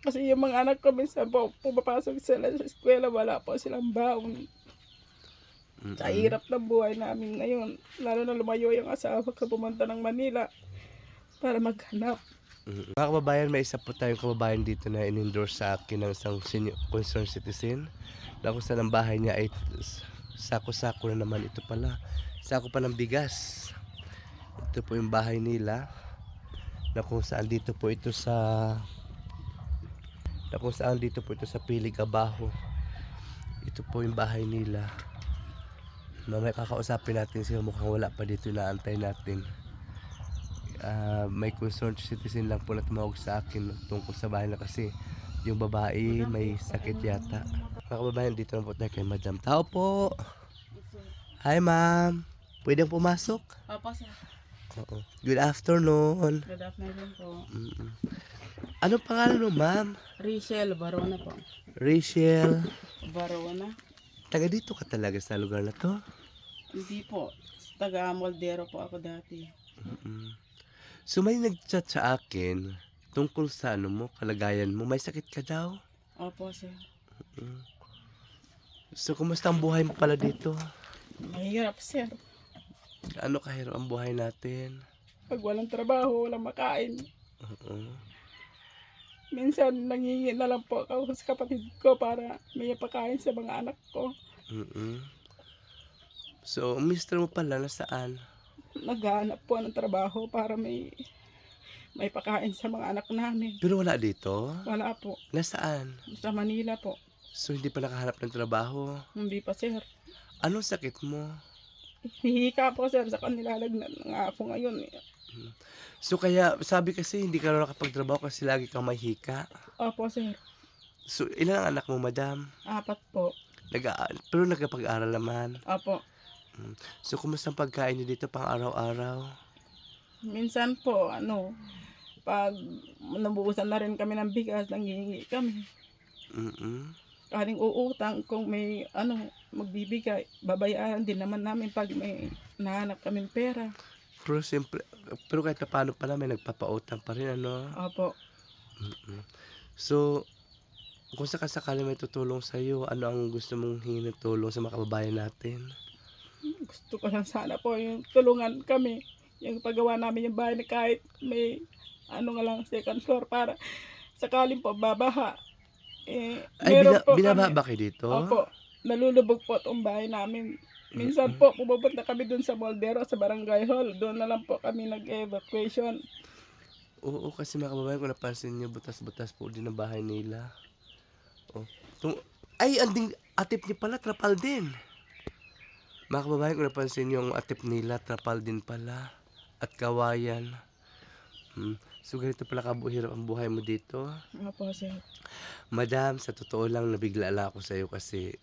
Kasi yung mga anak ko minsan po, pumapasok sila sa eskwela, wala po silang baon. Sa hirap ng buhay namin ngayon. Lalo na lumayo yung asawa ko pumunta ng Manila para maghanap. Mm. Mga kababayan, may isa po tayong kababayan dito na in-endorse sa akin ng isang senior concerned citizen na kung saan ang bahay niya ay sako-sako na naman ito pala. Sako pa ng bigas. Ito po yung bahay nila na kung saan dito po ito sa na kung saan dito po ito sa Pilig Abajo. Ito po yung bahay nila. Mamaya kakausapin natin sila mukhang wala pa dito inaantay natin ah, may concerned citizen lang po na tumawag sa akin tungkol sa bahay na kasi yung babae may sakit yata. Mga kababayan, dito na po tayo kay Madam. Tao po! Hi ma'am! Pwedeng pumasok? Opo, sir. Oo. Good afternoon! Good afternoon po. Mm-mm. Ano pangalan mo ma'am? Rachel Barona po. Rachel. Barona? Taga dito ka talaga sa lugar na to? Hindi po. Taga Moldero po ako dati. Mm-mm. So may nag-chat sa akin tungkol sa ano mo, kalagayan mo. May sakit ka daw? Opo, sir. Mm. So, kumusta ang buhay mo pala dito? Mahirap, sir. Ano kahirap ang buhay natin? Pag walang trabaho, walang makain. Oo. Minsan, nangingi na lang po ako sa kapatid ko para may pakain sa mga anak ko. Mm-mm. So, mister mo pala nasaan? Naghahanap po ng trabaho para may may pakain sa mga anak namin. Pero wala dito? Wala po. Nasaan? Sa Manila po. So, hindi pa nakahanap ng trabaho? Hindi pa, sir. Anong sakit mo? Hihika po, sir, sa kanila lagnat nga ako ngayon. eh. So, kaya sabi kasi hindi ka na nakapagtrabaho kasi lagi kang may hika. Opo, sir. So, ilan ang anak mo, madam? Apat po. Nag pero nagkapag-aral naman. Opo. So, kumusta ang pagkain niyo dito pang araw-araw? Minsan po, ano, pag nabuusan na rin kami ng bigas, nangihingi kami. Mm-mm. Kaling uutang kung may, ano, magbibigay. Babayaran din naman namin pag may nahanap kaming pera. Pero siyempre, pero kahit pa paano pala may nagpapautang pa rin, ano? Opo. Mm-mm. So, kung sakasakali may tutulong sa iyo, ano ang gusto mong hingin ng tulong sa mga kababayan natin? Gusto ko lang sana po yung tulungan kami. Yung paggawa namin yung bahay na kahit may ano nga lang second floor para sakaling po babaha. Eh, Ay, meron bina, po binaba kami. ba kayo dito? Opo. Nalulubog po itong bahay namin. Minsan po, pupunta kami dun sa Moldero, sa barangay hall. Doon na lang po kami nag-evacuation. Oo, kasi mga kababayan, kung napansin niyo, butas-butas po din ang bahay nila. Oh. Tung Ay, anding atip niya pala, trapal din. Mga kababayan, kung napansin niyo, ang atip nila, trapal din pala. At kawayan. Hmm. So, ganito pala kabuhirap ang buhay mo dito. Opo, sir. Madam, sa totoo lang, nabigla lang ako sa iyo kasi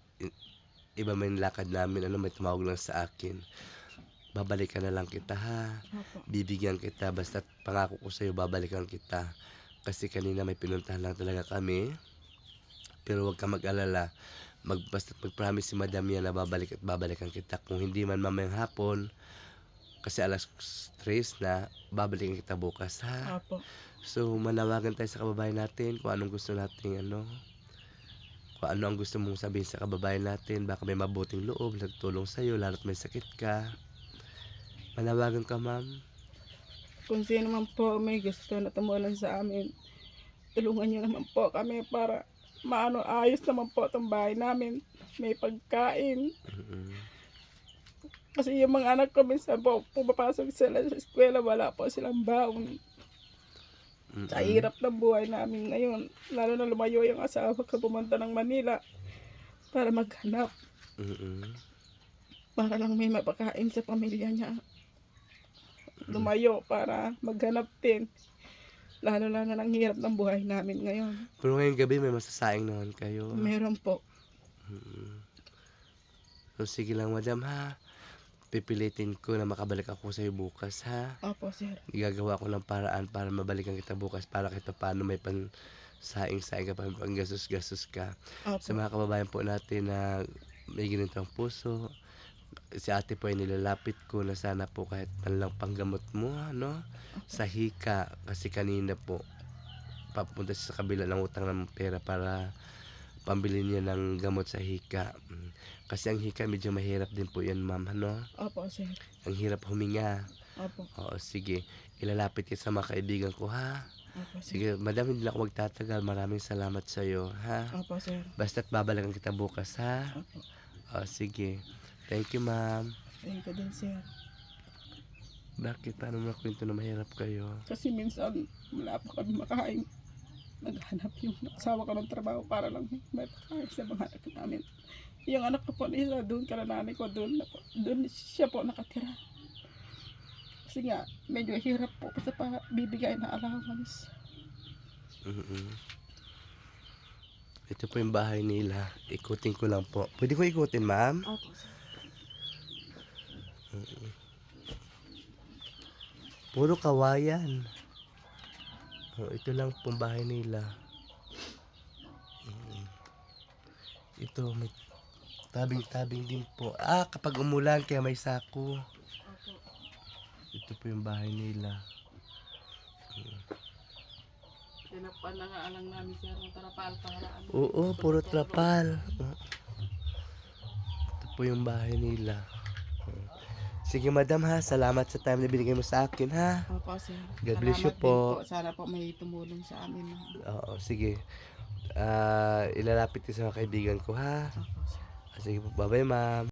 iba may lakad namin, ano, may tumawag lang sa akin. Babalikan na lang kita ha. Opo. Bibigyan kita, basta pangako ko sa iyo, babalikan kita. Kasi kanina may pinuntahan lang talaga kami. Pero huwag ka mag-alala. Mag, basta mag-promise si madam yan na babalik at babalikan kita. Kung hindi man mamayang hapon, kasi alas 3 na, babalikan kita bukas ha. Opo. So, manawagan tayo sa kababayan natin kung anong gusto natin, ano, kung ano ang gusto mong sabihin sa kababayan natin. Baka may mabuting loob, nagtulong sa'yo, lalo't may sakit ka. Manawagan ka, ma'am. Kung sino man po may gusto na tumulong sa amin, tulungan niyo naman po kami para maano ayos naman po itong bahay namin. May pagkain. Mm-mm. Kasi yung mga anak ko minsan po, pumapasok sila sa eskwela, wala po silang baon. Mm-mm. Sa hirap ng buhay namin ngayon. Lalo na lumayo yung asawa ko pumunta ng Manila para maghanap. Mm-mm. Para lang may mapakain sa pamilya niya. Lumayo para maghanap din. Lalo na ng hirap ng buhay namin ngayon. Pero ngayong gabi may masasaing naman kayo. Meron po. Mm-mm. So, sige lang, madam, ha. Pipilitin ko na makabalik ako sa'yo bukas, ha. Opo, sir. Igagawa ko ng paraan para mabalikan kita bukas para kita paano may pan saing-saing ka pa, may panggasos-gasos ka. Opo. Sa mga kababayan po natin na may ganitong puso, si ate po ay nilalapit ko na sana po kahit man lang panggamot mo, ano, sa hika. Kasi kanina po, papunta siya sa kabila ng utang ng pera para pambili niya ng gamot sa hika. Mm. Kasi ang hika medyo mahirap din po yan ma'am, ano? Opo, sir. Ang hirap huminga. Opo. Oo, sige. Ilalapit ka sa mga kaibigan ko, ha? Opo, sir. Sige, madam, hindi na ako magtatagal. Maraming salamat sa'yo, ha? Opo, sir. Basta't babalikan kita bukas, ha? Opo. O, sige. Thank you, ma'am. Thank you din, sir. Bakit? Paano mo nakwento na mahirap kayo? Kasi minsan, wala pa kami makain. Naghanap yung asawa ko ng trabaho para lang may pakain sa mga anak namin. Yung anak ko po na isa, doon ka na nanay ko, doon, na po, doon siya po nakatira. Kasi nga, medyo hirap po sa bibigay na allowance. mm Ito po yung bahay nila. Ikutin ko lang po. Pwede ko ikutin, ma'am? Opo, sir. Puro kawayan. Oh, ito lang pong bahay nila. Mm. Ito, may tabing-tabing din po. Ah, kapag umulan, kaya may sako. Ito po yung bahay nila. Tinapan na nga lang namin sir ng tarapal para ano. Oo, puro trapal. Oh. Ito po yung bahay nila. Sige, madam ha. Salamat sa time na binigay mo sa akin ha. Opo, sir. God bless you Salamat din po. Sana po may tumulong sa amin. na- Oo, sige. Ah, ilalapit ko sa mga kaibigan ko ha. Opo, sir. Sige po, bye-bye ma'am.